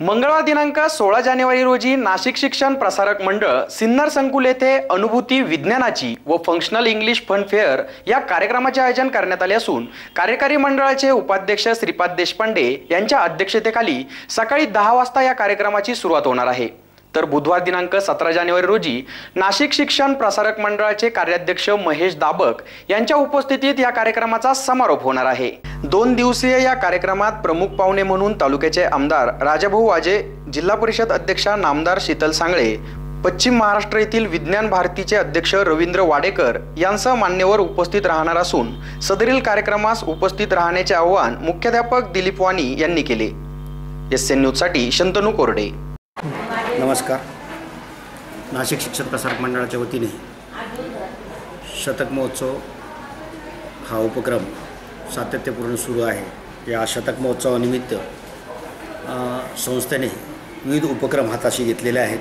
मंगळवार दिनांक सोळा जानेवारी रोजी नाशिक शिक्षण प्रसारक मंडळ सिन्नर संकुल येथे अनुभूती विज्ञानाची व फंक्शनल इंग्लिश फन फेअर या कार्यक्रमाचे आयोजन करण्यात आले असून कार्यकारी मंडळाचे उपाध्यक्ष श्रीपाद देशपांडे यांच्या अध्यक्षतेखाली सकाळी दहा वाजता या कार्यक्रमाची सुरुवात होणार आहे. तर बुधवार दिनांक सतरा जानेवारी रोजी नाशिक शिक्षण प्रसारक मंडळाचे कार्याध्यक्ष महेश दाबक यांच्या उपस्थितीत या कार्यक्रमाचा समारोप होणार आहे. दोन दिवसीय या कार्यक्रमात प्रमुख पाहुणे म्हणून तालुक्याचे आमदार राजाभाऊ वाजे जिल्हा परिषद अध्यक्षा नामदार शीतल सांगळे पश्चिम महाराष्ट्र येथील विज्ञान भारतीचे अध्यक्ष रवींद्र वाडेकर यांसह मान्यवर उपस्थित राहणार असून सदरील कार्यक्रमास उपस्थित राहण्याचे आवाहन मुख्याध्यापक दिलीप वाणी यांनी केले. एस एन न्यूजसाठी शंतनू कोरडे. नमस्कार. नाशिक शिक्षण प्रसारक मंडळाच्या वतीने शतक महोत्सव हा उपक्रम सातत्यपूर्ण सुरू आहे. या शतक महोत्सवानिमित्त संस्थेने विविध उपक्रम हाताशी घेतलेले आहेत.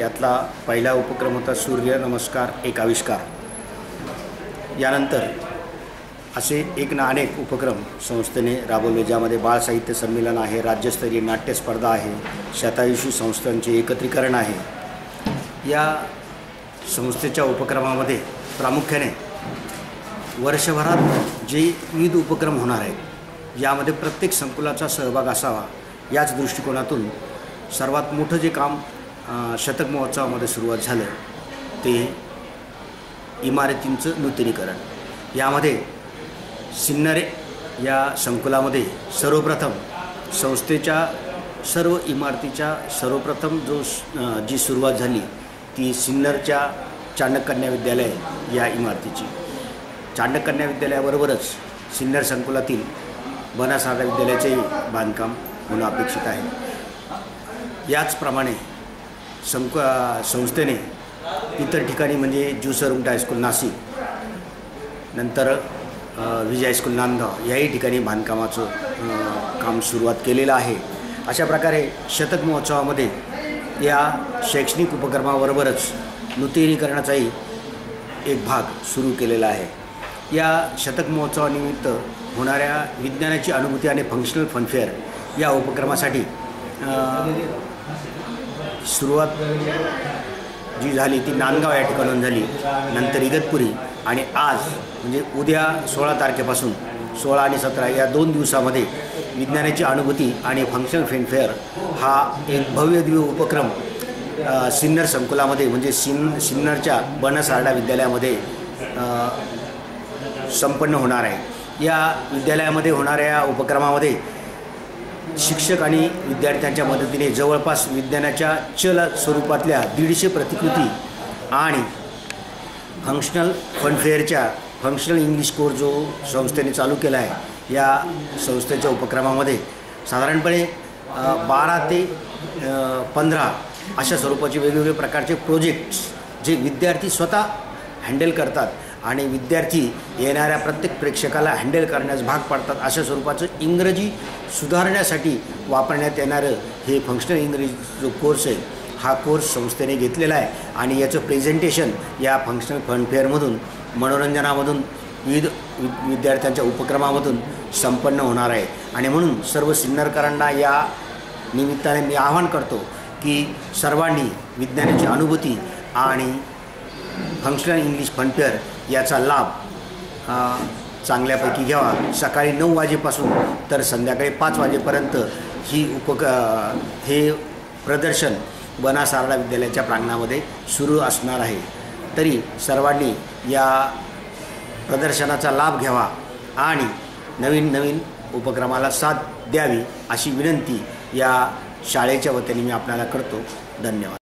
यातला पहिला उपक्रम होता सूर्य नमस्कार एक आविष्कार. यानंतर असे एक ना अनेक उपक्रम संस्थेने राबवले ज्यामध्ये बाळसाहित्य संमेलन आहे राज्यस्तरीय नाट्यस्पर्धा आहे शतायुषी संस्थांचे एकत्रीकरण आहे. या संस्थेच्या उपक्रमामध्ये प्रामुख्याने वर्षभरात जे विविध उपक्रम होणार आहेत यामध्ये प्रत्येक संकुलाचा सहभाग असावा याच दृष्टिकोनातून सर्वात मोठं जे काम शतक महोत्सवामध्ये सुरुवात झालं ते इमारतींचं नूतनीकरण. यामध्ये सिन्नरे या संकुलामध्ये सर्वप्रथम संस्थेच्या सर्व इमारतीच्या सर्वप्रथम जो जी सुरुवात झाली ती सिन्नरच्या चाणककन्या विद्यालय या इमारतीची. चाणककन्या विद्यालयाबरोबरच सिन्नर संकुलातील बनासागर विद्यालयाचेही बांधकाम होणं अपेक्षित आहे. याचप्रमाणे संक संस्थेने इतर ठिकाणी म्हणजे ज्युसर उमटा हायस्कूल नाशिक नंतर विजय हायस्कूल नांदगाव याही ठिकाणी बांधकामाचं काम सुरुवात केलेलं आहे. अशा प्रकारे शतक महोत्सवामध्ये या शैक्षणिक उपक्रमाबरोबरच नूतनीकरणाचाही एक भाग सुरू केलेला आहे. या शतक महोत्सवानिमित्त होणाऱ्या विज्ञानाची अनुभूती आणि फंक्शनल फनफेअर या उपक्रमासाठी सुरुवात जी झाली ती नांदगाव या ठिकाणून झाली. नंतर इगतपुरी आणि आज म्हणजे उद्या सोळा तारखेपासून सोळा आणि सतरा या दोन दिवसामध्ये विज्ञानाची अनुभूती आणि फंक्शनल फेनफेअर हा एक भव्य दिव्य उपक्रम सिन्नर संकुलामध्ये म्हणजे सिन सिन्नरच्या बनसारडा विद्यालयामध्ये संपन्न होणार आहे. या विद्यालयामध्ये होणाऱ्या या उपक्रमामध्ये शिक्षक आणि विद्यार्थ्यांच्या मदतीने जवळपास विज्ञानाच्या चल स्वरूपातल्या दीडशे प्रतिकृती आणि फंक्शनल फनफेअरच्या फंक्शनल इंग्लिश कोर्स जो संस्थेने चालू केला आहे या संस्थेच्या उपक्रमामध्ये साधारणपणे बारा ते पंधरा अशा स्वरूपाचे वेगवेगळे प्रकारचे प्रोजेक्ट्स जे विद्यार्थी स्वतः हँडल करतात. आणि विद्यार्थी येणाऱ्या प्रत्येक प्रेक्षकाला हँडल करण्यास भाग पाडतात. अशा स्वरूपाचं इंग्रजी सुधारण्यासाठी वापरण्यात येणारं हे फंक्शनल इंग्रजी जो कोर्स आहे हा कोर्स संस्थेने घेतलेला आहे. आणि याचं प्रेझेंटेशन या फंक्शनल फनफेअरमधून मनोरंजनामधून विविध वि- विद्यार्थ्यांच्या उपक्रमामधून संपन्न होणार आहे. आणि म्हणून सर्व सिन्नरकरांना या निमित्ताने मी आवाहन करतो की सर्वांनी विज्ञानाची अनुभूती आणि फंक्शनल इंग्लिश फनफेअर याचा लाभ चांगल्यापैकी घ्यावा. सकाळी नऊ वाजेपासून तर संध्याकाळी पाच वाजेपर्यंत ही उपक हे प्रदर्शन बनासारडा विद्यालयाच्या प्रांगणामध्ये सुरू असणार आहे. तरी सर्वांनी या प्रदर्शनाचा लाभ घ्यावा आणि नवीन नवीन उपक्रमाला साथ द्यावी अशी विनंती या शाळेच्या वतीने मी आपल्याला करतो. धन्यवाद.